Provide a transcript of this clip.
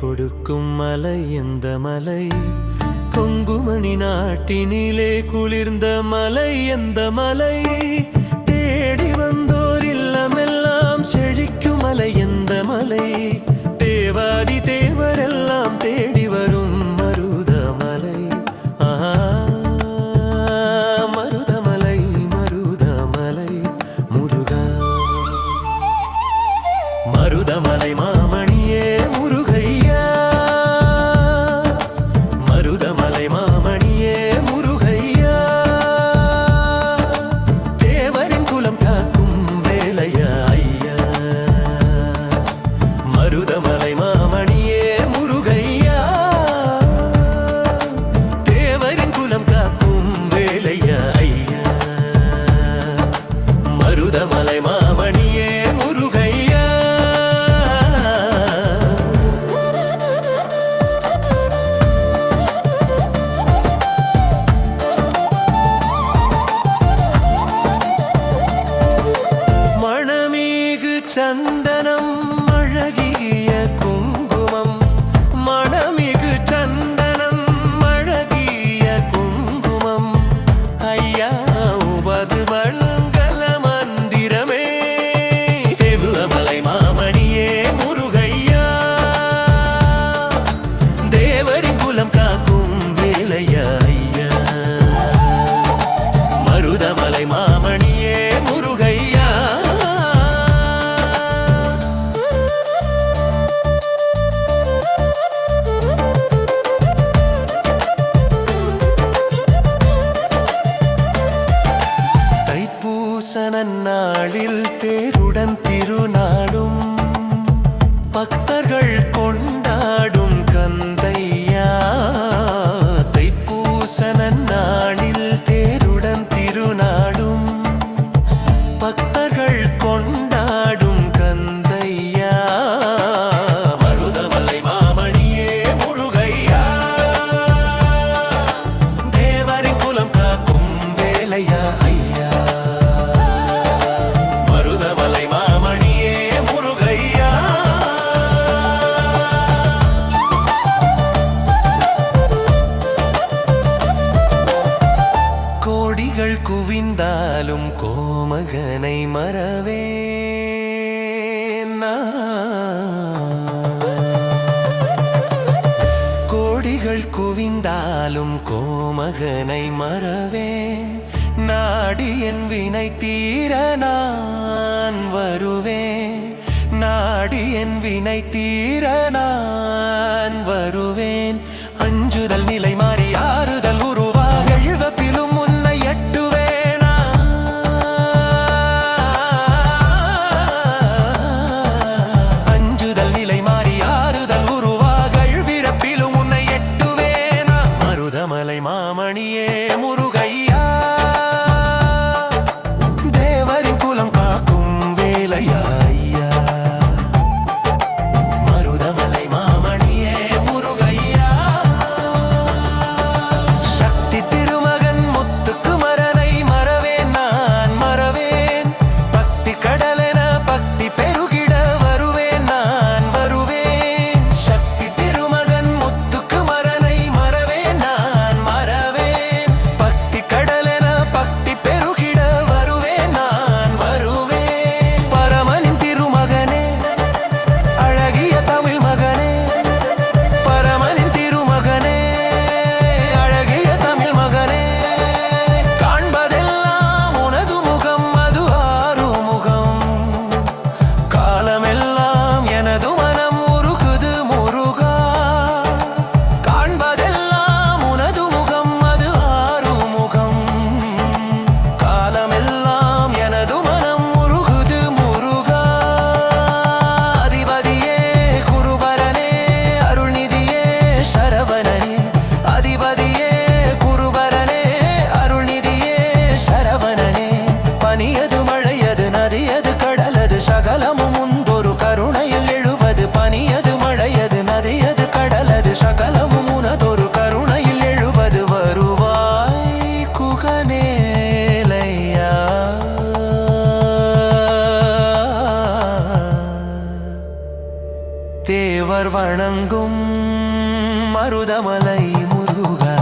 கொடுக்கும் மலை எந்த மலை? கொங்குமணி நாட்டினிலே குளிர்ந்த மலை எந்த மலை? தேடி வந்தோர் இல்லமெல்லாம் செழிக்கும் மலை எந்த மலை? தேவாடி தேவரெல்லாம் மணமேகு தேருடன் திருநாடும் பக்தர்கள் கொண்டாடும் கந்தையா? தைப்பூசன நாளில் தேருடன் திருநாடும் பக்தர்கள் கொண்டாடும் மறந்தாலும் கோமகனை மறவே கோடிகள் குவிந்தாலும் கோமகனை மறவே நாடி என் வினை தீர நான் வருவேன். நாடி என் வினை தீர நான் தேவர் வணங்கும் மருதமலை முருகா.